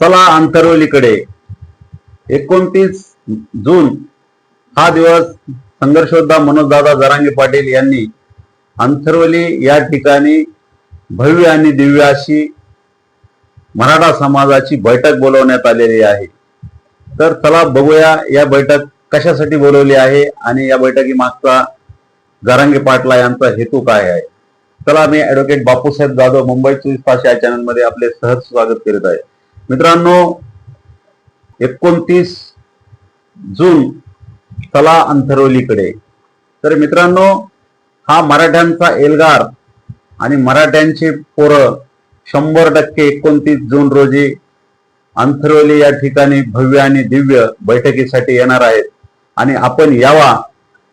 चला आंतरवलीकडे. एकोणतीस जून हा दिवस संघर्षोद्धा मनोजदादा जरांगे पाटील यांनी अंतरवली या ठिकाणी भव्य आणि दिव्य अशी मराठा समाजाची बैठक बोलवण्यात आलेली आहे. तर चला बघूया या बैठक कशासाठी बोलवली आहे आणि या बैठकी मागचा जरांगे पाटला यांचा हेतू काय आहे. चला मी ऍडव्होकेट बापूसाहेब जाधव मुंबई चोवीस तास या चॅनलमध्ये आपले सहज स्वागत करीत आहे. मित्रांनो एकोणतीस जून कला अंथरोलीकडे तर मित्रांनो हा मराठ्यांचा एल्गार आणि मराठ्यांची पोरं शंभर टक्के एकोणतीस जून रोजी अंथरवली या ठिकाणी भव्य आणि दिव्य बैठकीसाठी येणार आहेत. आणि आपण यावा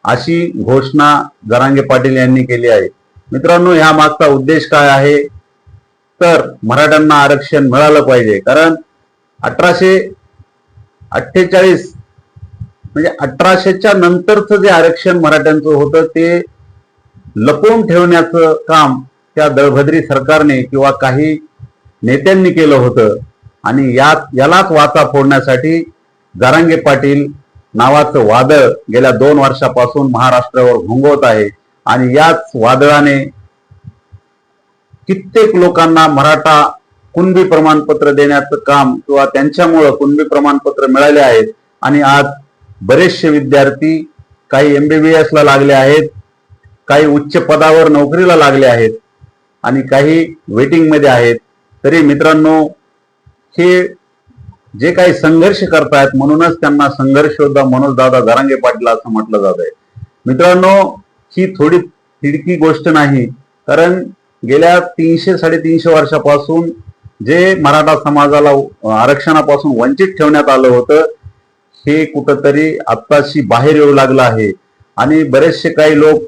अशी घोषणा जरांगे पाटील यांनी केली आहे. मित्रांनो ह्या मागचा उद्देश काय आहे? तर मराठ्यांना आरक्षण मिळालं पाहिजे. कारण अठराशे अठ्ठेचाळीस म्हणजे अठराशेच्या नंतरचं जे आरक्षण मराठ्यांचं होतं ते लपवून ठेवण्याचं काम त्या दळभद्री सरकारने किंवा काही नेत्यांनी केलं होतं. आणि यात यालाच वाचा फोडण्यासाठी जारांगे पाटील नावाचं वादळ गेल्या दोन वर्षापासून महाराष्ट्रावर घुंगवत आहे. आणि याच वादळाने कित्येक लोकांना मराठा कुणबी प्रमाणपत्र देण्याचं काम किंवा त्यांच्यामुळं कुणबी प्रमाणपत्र मिळाले आहेत आणि आज बरेचसे विद्यार्थी काही एमबीबीएस ला लागले आहेत काही उच्च पदावर नोकरीला लागले आहेत आणि काही वेटिंगमध्ये आहेत. तरी मित्रांनो हे जे काही संघर्ष करतायत म्हणूनच त्यांना संघर्ष योद्धा मनोज दादा पाटील असं म्हटलं जात आहे मित्रांनो ही थोडी तिडकी गोष्ट नाही कारण गेल्या तीनशे साडेतीनशे वर्षापासून जे मराठा समाजाला आरक्षणापासून वंचित ठेवण्यात आलं होतं हे कुठंतरी आत्ताशी बाहेर येऊ लागलं आहे. आणि बरेचसे काही लोक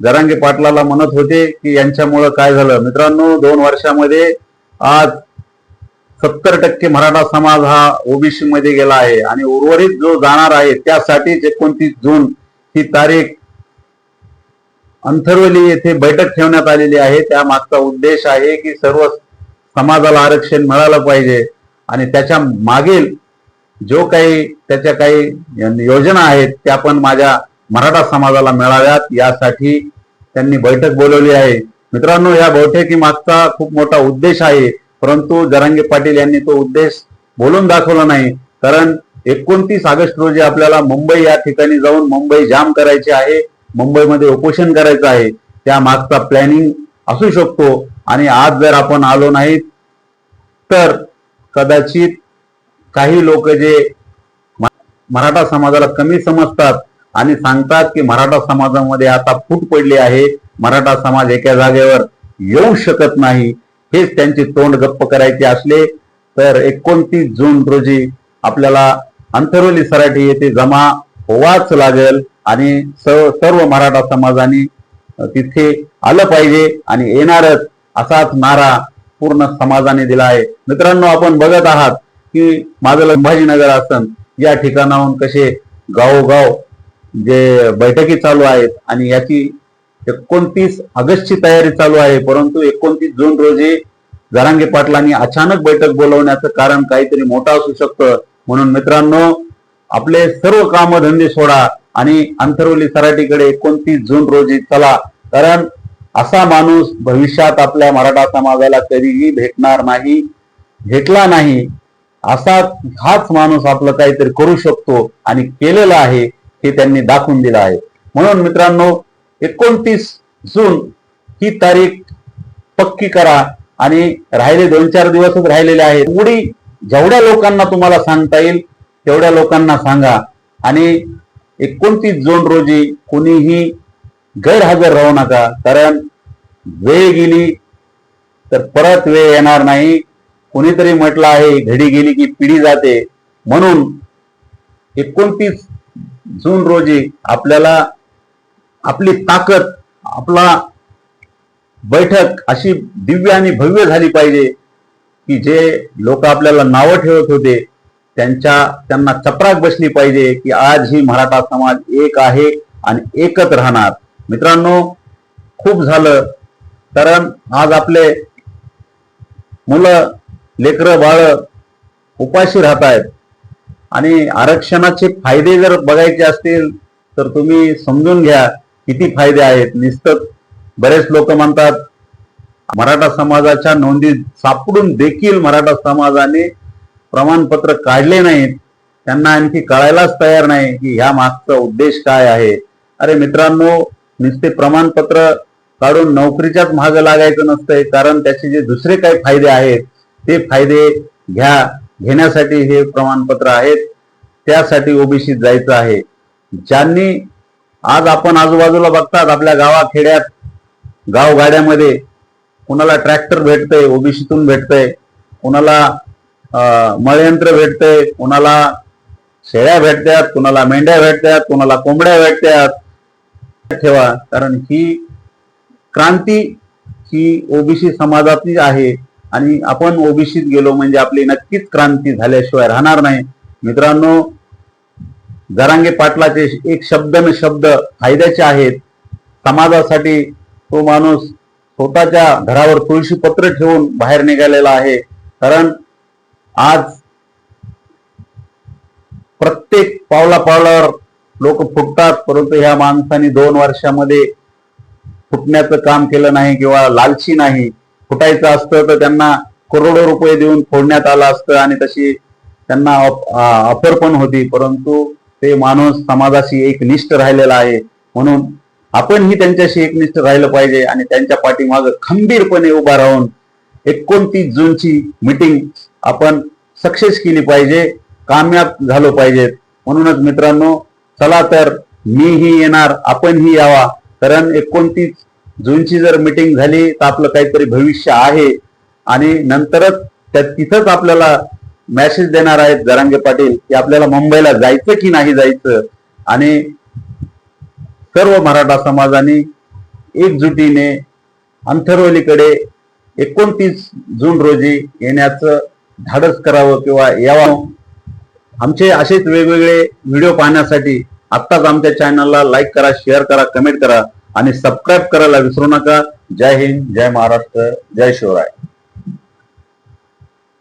जरांगे पाटलाला म्हणत होते की यांच्यामुळं काय झालं? मित्रांनो दोन वर्षामध्ये आज सत्तर टक्के मराठा समाज हा ओबीसी मध्ये गेला आहे. आणि उर्वरित जो जाणार आहे त्यासाठीच एकोणतीस जून ही तारीख अंथरवली येथे बैठक ठेवण्यात आलेली आहे. त्या मागचा उद्देश आहे की सर्व समाजाला आरक्षण मिळालं पाहिजे आणि त्याच्या मागील जो काही त्याच्या काही योजना आहेत त्या पण माझ्या मराठा समाजाला मिळाव्यात. यासाठी त्यांनी बैठक बोलवली आहे. मित्रांनो या बैठकी मागचा खूप मोठा उद्देश आहे. परंतु जरांगे पाटील यांनी तो उद्देश बोलून दाखवला नाही. कारण एकोणतीस ऑगस्ट रोजी आपल्याला मुंबई या ठिकाणी जाऊन मुंबई जाम करायची आहे. मुंबईमध्ये उपोषण करायचं आहे त्या मागचा प्लॅनिंग असू शकतो. आणि आज जर आपण आलो नाहीत तर कदाचित काही लोक जे मराठा समाजाला कमी समजतात आणि सांगतात की मराठा समाजामध्ये आता फूट पडली आहे मराठा समाज एका जागेवर येऊ शकत नाही हेच त्यांचे तोंड गप्प करायचे असले तर एकोणतीस जून रोजी आपल्याला अंतरवली सराठी येथे जमा होवाच लागेल. आणि सर्व मराठा समाजाने तिथे आलं पाहिजे आणि येणारच असाच नारा पूर्ण समाजाने दिला आहे. मित्रांनो आपण बघत आहात की माझं संभाजीनगर आसन या ठिकाणाहून कसे गावोगाव जे बैठकी चालू आहेत आणि याची एकोणतीस ऑगस्टची तयारी चालू आहे परंतु एकोणतीस जून रोजी जरांगे पाटलांनी अचानक बैठक बोलवण्याचं कारण काहीतरी मोठं असू शकतं. म्हणून मित्रांनो आपले सर्व कामधंदे सोडा. आणि अंतरवली सराठीकडे एकोणतीस जून रोजी चला. कारण असा माणूस भविष्यात आपल्या मराठा समाजाला कधीही भेटणार नाही भेटला नाही असा हाच माणूस आपलं काहीतरी करू शकतो आणि केलेलं आहे हे त्यांनी दाखवून दिलं आहे. म्हणून मित्रांनो एकोणतीस जून ही तारीख पक्की करा आणि राहिले दोन चार दिवसच राहिलेले आहेत. उडी जेवढ्या लोकांना तुम्हाला सांगता येईल तेवढ्या लोकांना सांगा. आणि एकोणतीस जून रोजी कुणीही गैरहजर राहू नका कारण वेळ गेली तर परत वेळ येणार नाही. कोणीतरी म्हटलं आहे घडी गेली की पिढी जाते. म्हणून एकोणतीस जून रोजी आपल्याला आपली ताकद आपला बैठक अशी दिव्य आणि भव्य झाली पाहिजे की जे लोक आपल्याला नावं ठेवत होते त्यांच्या त्यांना चपराक बसली पाहिजे की आज ही मराठा समाज एक आहे आणि एकच राहणार. मित्रांनो खूप झालं. कारण आज आपले मुलं लेकरं बाळ उपाशी राहत आहेत. आणि आरक्षणाचे फायदे जर बघायचे असतील तर तुम्ही समजून घ्या किती फायदे आहेत. निस्तत बरेच लोक म्हणतात मराठा समाजाच्या नोंदी सापडून देखील मराठा समाजाने प्रमाणपत्र काढले नाहीत त्यांना आणखी कळायलाच तयार नाही की ह्या मागचा उद्देश काय आहे. अरे मित्रांनो नुसते प्रमाणपत्र काढून नोकरीच्याच मागं लागायचं नसतंय कारण त्याचे जे दुसरे काही फायदे आहेत ते फायदे घ्या घेण्यासाठी हे प्रमाणपत्र आहेत त्यासाठी ओबीसीत जायचं आहे. ज्यांनी आज आपण आजूबाजूला बघतात आपल्या गावाखेड्यात गावगाड्यामध्ये कुणाला ट्रॅक्टर भेटतंय ओबीसीतून भेटतंय कुणाला मळयंत्र भेटतंय कुणाला शेळ्या भेटतात कुणाला मेंढ्या भेटतात कुणाला कोंबड्या भेटतात ठेवा कारण ही क्रांती ही ओबीसी समाजातली आहे आणि आपण ओबीसीत गेलो म्हणजे आपली नक्कीच क्रांती झाल्याशिवाय राहणार नाही. मित्रांनो जरांगे पाटलाचे एक शब्द न शब्द फायद्याचे आहेत. समाजासाठी तो माणूस स्वतःच्या घरावर तुळशी पत्र ठेवून बाहेर निघालेला आहे. कारण आज प्रत्येक पावला पावलावर लोक फुटतात परंतु ह्या माणसाने दोन वर्षामध्ये फुटण्याचं काम केलं नाही किंवा लालची नाही. फुटायचं असतं तर त्यांना करोडो रुपये देऊन फोडण्यात आलं असतं आणि तशी त्यांना ऑफर पण होती. परंतु ते माणूस समाजाशी एक निष्ठ राहिलेला आहे. म्हणून आपणही त्यांच्याशी एकनिष्ठ राहिलं पाहिजे आणि त्यांच्या पाठीमागं खंबीरपणे उभा राहून एकोणतीस जूनची मीटिंग आपण सक्सेस केली पाहिजे कामयाब झालो पाहिजेत म्हणूनच मित्रांनो चला तर मीही येणार आपणही यावा. कारण एकोणतीस जूनची जर मीटिंग झाली तर आपलं काहीतरी भविष्य आहे. आणि नंतरच त्या तिथंच आपल्याला मेसेज देणार आहेत जरांगे पाटील की आपल्याला मुंबईला जायचं की नाही जायचं. आणि सर्व मराठा समाजाने एकजुटीने अंथरवलीकडे एकोणतीस जून रोजी येण्याचं धाडस करावं किंवा यावं. आमचे असेच वेगवेगळे व्हिडिओ पाहण्यासाठी आत्ताच आमच्या चॅनलला लाईक करा शेअर करा कमेंट करा आणि सबस्क्राईब करायला विसरू नका. जय हिंद जय महाराष्ट्र जय शिवराय.